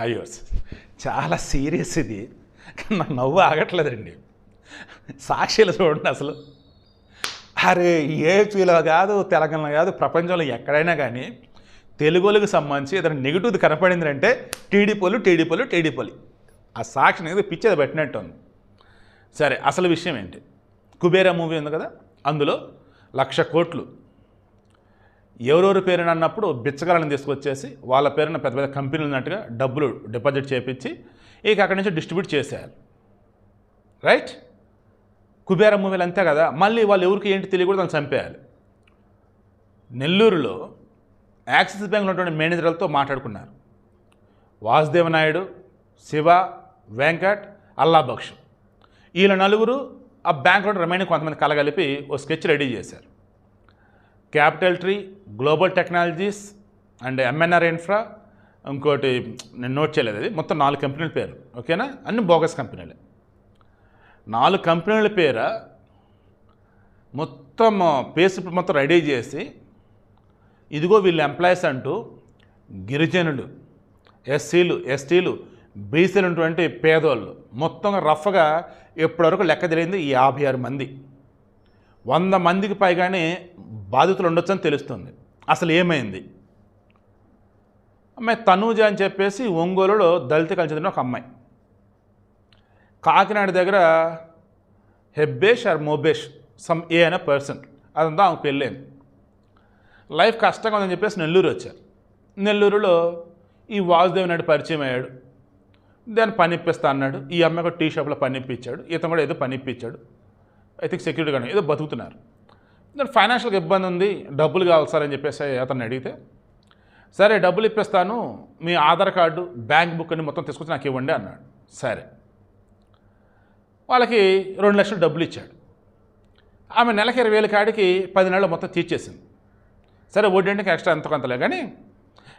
అయ్యో చాలా సీరియస్ ఇది. నా నవ్వు ఆగట్లేదండి. సాక్షులు చూడండి అసలు. అరే ఏపీలో కాదు తెలంగాణలో కాదు ప్రపంచంలో ఎక్కడైనా కానీ తెలుగులకు సంబంధించి ఏదైనా నెగిటివ్ది కనపడింది అంటే టీడీపోలు టీడీపోలు టీడీపోలు. ఆ సాక్షిని ఏదో పిచ్చేది పెట్టినట్టు ఉంది సరే అసలు విషయం ఏంటి? కుబేరా మూవీ ఉంది కదా? అందులో లక్ష కోట్లు ఎవరెవరి పేరున అన్నప్పుడు బిచ్చగాళ్ళని తీసుకొచ్చేసి వాళ్ళ పేరున పెద్ద పెద్ద కంపెనీలు ఉన్నట్టుగా డబ్బులు డిపాజిట్ చేపించి ఇక అక్కడి నుంచి డిస్ట్రిబ్యూట్ చేసేయాలి. రైట్? కుబేర మూవీలు అంతే కదా. మళ్ళీ వాళ్ళు ఎవరికి ఏంటి తెలియకూడదు దాన్ని చంపేయాలి. నెల్లూరులో యాక్సిస్ బ్యాంక్లో ఉన్నటువంటి మేనేజర్లతో మాట్లాడుకున్నారు. వాసుదేవ నాయుడు శివ వెంకట్ అల్లాబక్ష్ వీళ్ళ నలుగురు ఆ బ్యాంక్లో రిమైనింగ్ కొంతమంది కలగలిపి ఓ స్కెచ్ రెడీ చేశారు. Capital Tree Global Technologies and MNR Infra ఇంకోటి నేను నోట్ చేయలేదు అది మొత్తం నాలుగు కంపెనీల పేరు ఓకేనా? అన్ని బోగస్ కంపెనీలే. నాలుగు కంపెనీల పేర మొత్తం పేసి మొత్తం రెడీ చేసి ఇదిగో వీళ్ళు ఎంప్లాయీస్ అంటూ గిరిజనులు ఎస్సీలు ఎస్టీలు బీసీలు ఉన్నటువంటి పేదోళ్ళు మొత్తం రఫ్గా ఇప్పటివరకు లెక్క తెలియంది యాభై ఆరు మంది. వంద మందికి పైగానే బాధితులు ఉండొచ్చని తెలుస్తుంది. అసలు ఏమైంది అమ్మాయి తనూజ అని చెప్పేసి ఒంగోలులో దళిత కలిసి ఒక అమ్మాయి. కాకినాడ దగ్గర హెబ్బేష్ ఆర్ మోబేష్ సమ్ ఏ అనే పర్సన్. అదంతా ఆమెకు పెళ్ళైంది. లైఫ్ కష్టంగా ఉందని చెప్పేసి నెల్లూరు వచ్చారు. నెల్లూరులో ఈ వాసుదేవ్ నాయుడు పరిచయం అయ్యాడు. దాన్ని పని ఇప్పిస్తా అన్నాడు. ఈ అమ్మాయి ఒక టీ షాప్లో పని ఇప్పించాడు ఇతను కూడా ఏదో పనిప్పించాడు ఐ థింక్ సెక్యూరిటీ కానీ ఏదో బతుకుతున్నారు. నేను ఫైనాన్షియల్గా ఇబ్బంది ఉంది డబ్బులు కావాలి సార్ అని చెప్పేసి అతన్ని అడిగితే సరే డబ్బులు ఇప్పిస్తాను మీ ఆధార్ కార్డు బ్యాంక్ బుక్ అన్ని మొత్తం తీసుకొచ్చి నాకు ఇవ్వండి అన్నాడు. సరే. వాళ్ళకి రెండు లక్షలు డబ్బులు ఇచ్చాడు. ఆమె నెలకి ఇరవై వేల కాడికి పది నెలలు మొత్తం తీర్చేసింది. సరే వడ్డీ ఎక్స్ట్రా ఎంత కొంతలే కానీ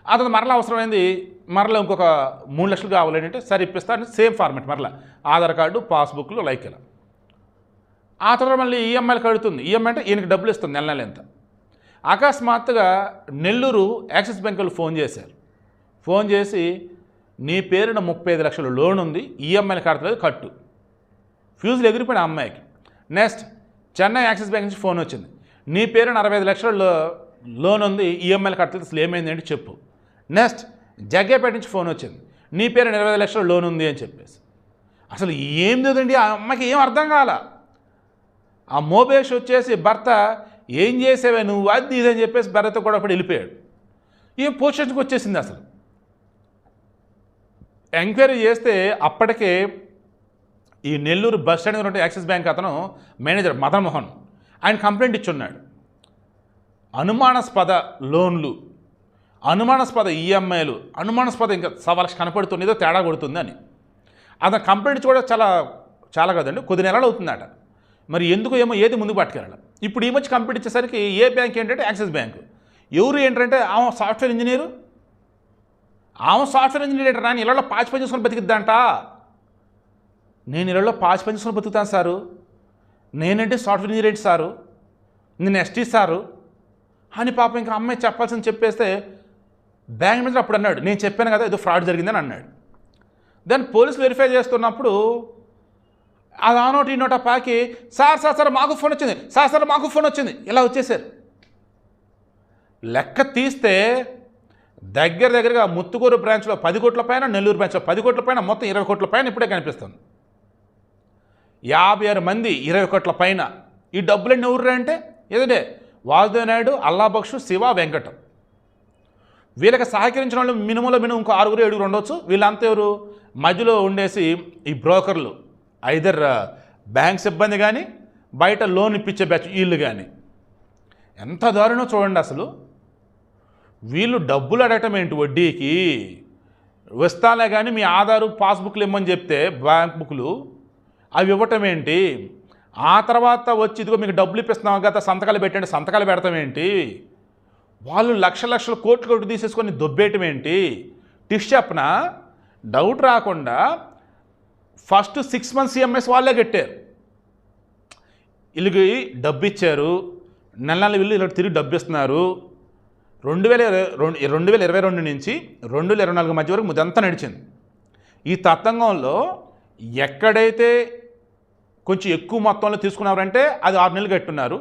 అతను మరలా అవసరమైంది మరలా ఇంకొక మూడు లక్షలు కావాలి అంటే సరే ఇప్పిస్తాను సేమ్ ఫార్మెట్ మరలా. ఆధార్ కార్డు పాస్బుక్లు లైక్ ఇలా. ఆ తర్వాత మళ్ళీ ఈఎంఐలు కడుతుంది ఈఎంఐ అంటే ఈయనకి డబ్బులు ఇస్తుంది నెల నెల ఎంత. అకస్మాత్తుగా నెల్లూరు యాక్సిస్ బ్యాంక్ వాళ్ళు ఫోన్ చేశారు. ఫోన్ చేసి నీ పేరున ముప్పై ఐదు లక్షల లోన్ ఉంది ఈఎంఐలు కడతలేదు కట్టు. ఫ్యూజులు ఎగిరిపోయిన అమ్మాయికి. నెక్స్ట్ చెన్నై యాక్సిస్ బ్యాంక్ నుంచి ఫోన్ వచ్చింది. నీ పేరున అరవై ఐదు లక్షల లోన్ ఉంది ఈఎంఐలు కట్టలేదు అసలు ఏమైంది అంటే చెప్పు. నెక్స్ట్ జగ్గేపేట నుంచి ఫోన్ వచ్చింది. నీ పేరున ఇరవై ఐదు లక్షల లోన్ ఉంది అని చెప్పేసి. అసలు ఏం లేదండి ఆ అమ్మాయికి ఏం అర్థం కాల? ఆ మోబేష్ వచ్చేసి భర్త ఏం చేసేవే నువ్వు? అది ఇదని అని చెప్పేసి భర్త కూడా అప్పుడు వెళ్ళిపోయాడు. ఈ పొజిషన్కి వచ్చేసింది అసలు. ఎంక్వైరీ చేస్తే అప్పటికే ఈ నెల్లూరు బస్ స్టాండ్ దగ్గర యాక్సిస్ బ్యాంక్ అతను మేనేజర్ మదన్మోహన్ ఆయన కంప్లైంట్ ఇచ్చున్నాడు. అనుమానాస్పద లోన్లు అనుమానాస్పద ఈఎంఐలు అనుమానాస్పద ఇంకా సవాల్స్ లక్ష కనపడుతుంది ఏదో తేడా కొడుతుంది అని. అతను కంప్లైంట్ కూడా చాలా చాలా కదండి కొద్ది నెలలు అవుతుందట. మరి ఎందుకు ఏమో ఏది ముందుకు పట్టుకెళ్ళాలి. ఇప్పుడు ఈ మధ్య కంప్లీట్ ఇచ్చేసరికి ఏ బ్యాంక్ ఏంటంటే యాక్సిస్ బ్యాంక్ ఎవరు ఏంటంటే ఆమె సాఫ్ట్వేర్ ఇంజనీరు ఆమె సాఫ్ట్వేర్ ఇంజనీర్ రాని ఇళ్ళలో పాచి పని చేసుకొని బతికిద్దంట. నేను ఇళ్ళలో పాచి పని చేసుకొని బతుకుతాను సారు. నేనంటే సాఫ్ట్వేర్ ఇంజనీర్ ఏంటి సారు? నేను ఎస్టీ సారు. అని పాపం ఇంకా అమ్మాయి చెప్పాల్సింది చెప్పేస్తే బ్యాంక్ మేనేజర్ అప్పుడు అన్నాడు నేను చెప్పాను కదా ఏదో ఫ్రాడ్ జరిగిందని అన్నాడు. దాన్ని పోలీస్ వెరిఫై చేస్తున్నప్పుడు అది ఆ నోటి ఈ నోట పాకి సార్ సార్ సార్ మాకు ఫోన్ వచ్చింది. సార్ సార్ మాకు ఫోన్ వచ్చింది. ఇలా వచ్చేసారు. లెక్క తీస్తే దగ్గర దగ్గరగా ముత్తుకూరు బ్రాంచ్లో పది కోట్ల పైన నెల్లూరు బ్రాంచ్లో పది కోట్ల పైన మొత్తం ఇరవై కోట్ల పైన ఇప్పుడే కనిపిస్తుంది. యాభై ఆరు మంది ఇరవై కోట్ల పైన. ఈ డబ్బులన్నీ ఎవరు అంటే? ఏదంటే వాసుదేవ్ నాయుడు అల్లాబక్షు శివ వెంకటం. వీళ్ళకి సహకరించిన వాళ్ళు మినిమంలో మినిమం ఇంకో ఆరుగురు ఏడుగురు ఉండొచ్చు. వీళ్ళంతా ఎవరు? మధ్యలో ఉండేసి ఈ బ్రోకర్లు. ఐదర్ బ్యాంక్ సిబ్బంది కానీ బయట లోన్ ఇప్పించే బ్యాచ్ వీళ్ళు కానీ ఎంత దారుణో చూడండి అసలు. వీళ్ళు డబ్బులు అడగటం ఏంటి వడ్డీకి? వస్తాలే కానీ మీ ఆధారు పాస్బుక్లు ఇమ్మని చెప్తే బ్యాంక్ బుక్లు అవి ఇవ్వటం ఏంటి? ఆ తర్వాత వచ్చి ఇదిగో మీకు డబ్బులు ఇప్పిస్తున్నాం కదా సంతకాలు పెట్టండి సంతకాలు పెడతాం ఏంటి? వాళ్ళు లక్ష లక్షల కోట్లు కోట్లు తీసేసుకొని దొబ్బేయటం ఏంటి? టిష్ చెప్పన డౌట్ రాకుండా ఫస్ట్ సిక్స్ మంత్స్ ఈఎంఎస్ వాళ్ళే కట్టారు. వీళ్ళకి డబ్బు ఇచ్చారు నెల నెల వీళ్ళు ఇలా తిరిగి డబ్బు ఇస్తున్నారు రెండు వేల ఇరవై రెండు రెండు వేల ఇరవై రెండు నుంచి రెండు వేల ఇరవై నాలుగు మధ్య వరకు ముదంతా నడిచింది. ఈ తతంగంలో ఎక్కడైతే కొంచెం ఎక్కువ మొత్తంలో తీసుకున్నారంటే అది ఆరు నెలలు కట్టున్నారు.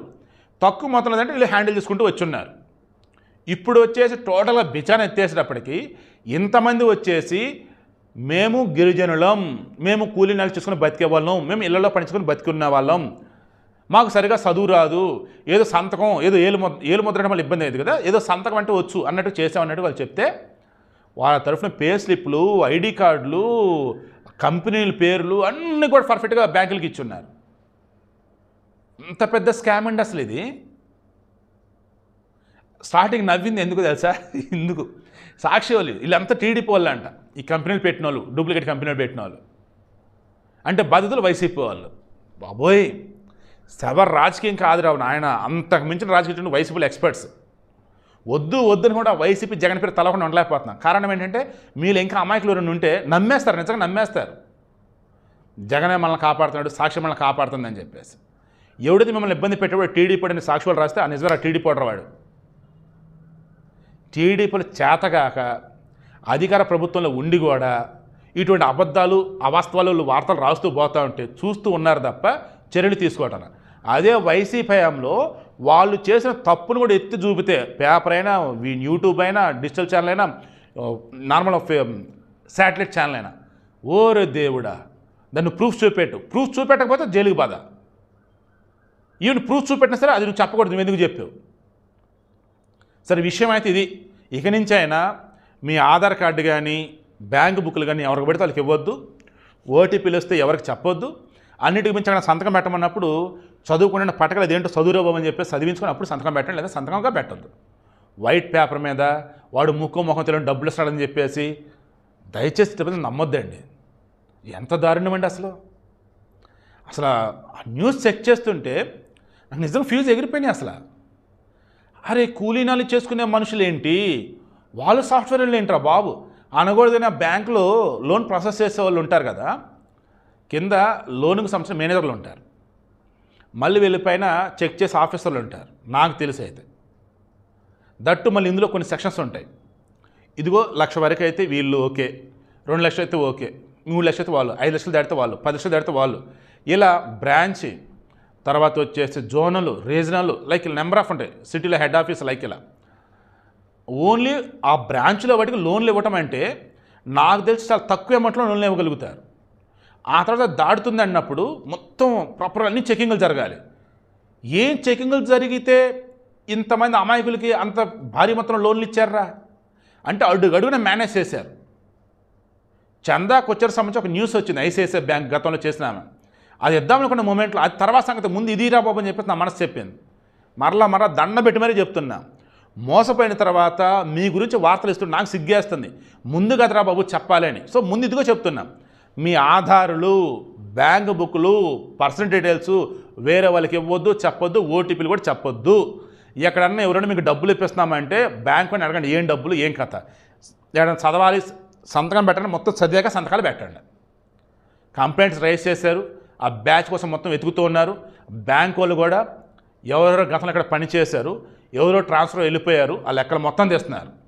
తక్కువ మొత్తంలో అంటే వీళ్ళు హ్యాండిల్ చేసుకుంటూ వచ్చున్నారు. ఇప్పుడు వచ్చేసి టోటల్గా బిచాన్ ఎత్తేసేటప్పటికి ఇంతమంది వచ్చేసి మేము గిరిజనులం మేము కూలీ నెలలు చేసుకుని బతికే వాళ్ళం మేము ఇళ్ళలో పనిచుకొని బతికున్న వాళ్ళం. మాకు సరిగా చదువు రాదు. ఏదో సంతకం ఏదో ఏలు ఏలు ముద్రడం వల్ల ఇబ్బంది అయ్యేది కదా ఏదో సంతకం అంటే వచ్చు అన్నట్టు చేసామన్నట్టు వాళ్ళు చెప్తే వాళ్ళ తరఫున పే స్లిప్లు ఐడి కార్డులు కంపెనీల పేర్లు అన్నీ కూడా పర్ఫెక్ట్గా బ్యాంకులకి ఇచ్చున్నారు. అంత పెద్ద స్కామ్ అండి అసలు ఇది. స్టార్టింగ్ నవ్వింది ఎందుకు తెలుసా? ఎందుకు సాక్షి వాళ్ళు వీళ్ళంతా టీడీపీ వాళ్ళు అంట ఈ కంపెనీలు పెట్టిన వాళ్ళు డూప్లికేట్ కంపెనీలు పెట్టిన వాళ్ళు. అంటే బాధితులు వైసీపీ వాళ్ళు. బాబోయ్! ఎవరు రాజకీయం కాదురావు నాయన. అంతకు మించిన రాజకీయం వైసీపీలు ఎక్స్పర్ట్స్. వద్దు వద్దని కూడా వైసీపీ జగన్ పేరు తలకుండా ఉండలేకపోతున్నాం. కారణం ఏంటంటే మీరు ఇంకా అమాయకులు రెండు ఉంటే నమ్మేస్తారు నిజంగా నమ్మేస్తారు. జగనే మనల్ని కాపాడుతున్నాడు సాక్షి మనల్ని కాపాడుతుందని చెప్పేసి. ఎవడైతే మిమ్మల్ని ఇబ్బంది పెట్టేవాడు టీడీపీ అని సాక్షులు రాస్తే ఆ నిజంగా టీడీపీ వాడు టీడీపీలు చేతగాక అధికార ప్రభుత్వంలో ఉండి కూడా ఇటువంటి అబద్ధాలు అవాస్తవాలు వార్తలు రాస్తూ పోతూ ఉంటే చూస్తూ ఉన్నారు తప్ప చర్యలు తీసుకోవటం అదే వైసీపీ హయాంలో వాళ్ళు చేసిన తప్పును కూడా ఎత్తి చూపితే పేపర్ అయినా యూట్యూబ్ అయినా డిజిటల్ ఛానల్ అయినా నార్మల్ శాటిలైట్ ఛానల్ అయినా ఓరే దేవుడా దాన్ని ప్రూఫ్ చూపెట్టు. ప్రూఫ్ చూపెట్టకపోతే జైలుకి బాధ. ఈవెన్ ప్రూఫ్ చూపెట్టినా సరే అది నువ్వు చెప్పకూడదు నువ్వు ఎందుకు చెప్పావు? సరే విషయం అయితే ఇది. ఇక నుంచి అయినా మీ ఆధార్ కార్డు కానీ బ్యాంక్ బుక్లు కానీ ఎవరికి పెడితే వాళ్ళకి ఇవ్వద్దు. ఓటీపీలు వస్తే ఎవరికి చెప్పొద్దు. అన్నిటికి మించి అక్కడ సంతకం పెట్టమన్నప్పుడు చదువుకున్న పటకలు అదేంటో చదువురోబోమని చెప్పి చదివించుకుని అప్పుడు సంతకం పెట్టండి లేదా సంతకంగా పెట్టద్దు. వైట్ పేపర్ మీద వాడు ముక్కు ముఖం తెలియని డబ్బులు ఇస్తాడని చెప్పేసి దయచేసి తిరుపతి నమ్మొద్దండి. ఎంత దారుణం అండి అసలు? అసలు ఆ న్యూస్ చెక్ చేస్తుంటే నాకు నిజంగా ఫ్యూజ్ ఎగిరిపోయినాయి అసలు. అరే కూలీనాలు చేసుకునే మనుషులు ఏంటి వాళ్ళు సాఫ్ట్వేర్లు ఏంట్రా బాబు? అనకూడదైనా బ్యాంకులో లోన్ ప్రాసెస్ చేసే వాళ్ళు ఉంటారు కదా. కింద లోనుకు సంబంధించిన మేనేజర్లు ఉంటారు. మళ్ళీ వెళ్ళిపోయిన చెక్ చేసే ఆఫీసర్లు ఉంటారు. నాకు తెలిసి అయితే. దట్టు మళ్ళీ ఇందులో కొన్ని సెక్షన్స్ ఉంటాయి. ఇదిగో లక్ష వరకు అయితే వీళ్ళు ఓకే. రెండు లక్షలు అయితే ఓకే. మూడు లక్షలు అయితే వాళ్ళు. ఐదు లక్షలు దాటితే వాళ్ళు. పది లక్షలు దాటితే వాళ్ళు. ఇలా బ్రాంచ్ తర్వాత వచ్చేసి zonal regional like number of ఉంటాయి. సిటీలో హెడ్ ఆఫీస్ లైక్ ఇలా. ఓన్లీ ఆ బ్రాంచ్లో వాటికి లోన్లు ఇవ్వటం అంటే నాకు తెలిసి చాలా తక్కువ అమౌంట్లో లోన్లు ఇవ్వగలుగుతారు. ఆ తర్వాత దాటుతుంది అన్నప్పుడు మొత్తం ప్రాపర్ అన్ని చెకింగ్లు జరగాలి. ఏం చెకింగ్లు జరిగితే ఇంతమంది అమాయకులకి అంత భారీ మొత్తంలో లోన్లు ఇచ్చారా? అంటే అడుగు మేనేజ్ చేశారు. చందా కొచ్చర్ సంబంధించి ఒక న్యూస్ వచ్చింది ఐసిఐసిఐ బ్యాంక్ గతంలో చేసినాము అది ఇద్దాం అనుకున్న మూమెంట్లో అది తర్వాత సంగతి ముందు ఇది రా బాబు అని చెప్పేసి నా మనసు చెప్పింది. మరలా మరలా దండ పెట్టి మరీ చెప్తున్నా. మోసపోయిన తర్వాత మీ గురించి వార్తలు ఇస్తుంటే నాకు సిగ్గేస్తుంది. ముందు కదరా బాబు చెప్పాలి అని. సో ముందు ఇదిగో చెప్తున్నా. మీ ఆధారులు బ్యాంక్ బుక్లు పర్సనల్ డీటెయిల్స్ వేరే వాళ్ళకి ఇవ్వద్దు చెప్పొద్దు ఓటీపీలు కూడా చెప్పొద్దు. ఎక్కడన్నా ఎవరైనా మీకు డబ్బులు ఇప్పిస్తున్నామంటే బ్యాంక్ అని అడగండి ఏం డబ్బులు ఏం కథ. ఎక్కడైనా చదవాలి సంతకం పెట్టండి మొత్తం చదివాక సంతకాలు పెట్టండి. కంప్లైంట్స్ రైజ్ చేశారు. ఆ బ్యాచ్ కోసం మొత్తం వెతుకుతూ ఉన్నారు. బ్యాంక్ వాళ్ళు కూడా ఎవరెవరో గతంలో అక్కడ పనిచేశారు ఎవరో ట్రాన్స్ఫర్ వెళ్ళిపోయారు ఆ లెక్కలు మొత్తం తీస్తున్నారు.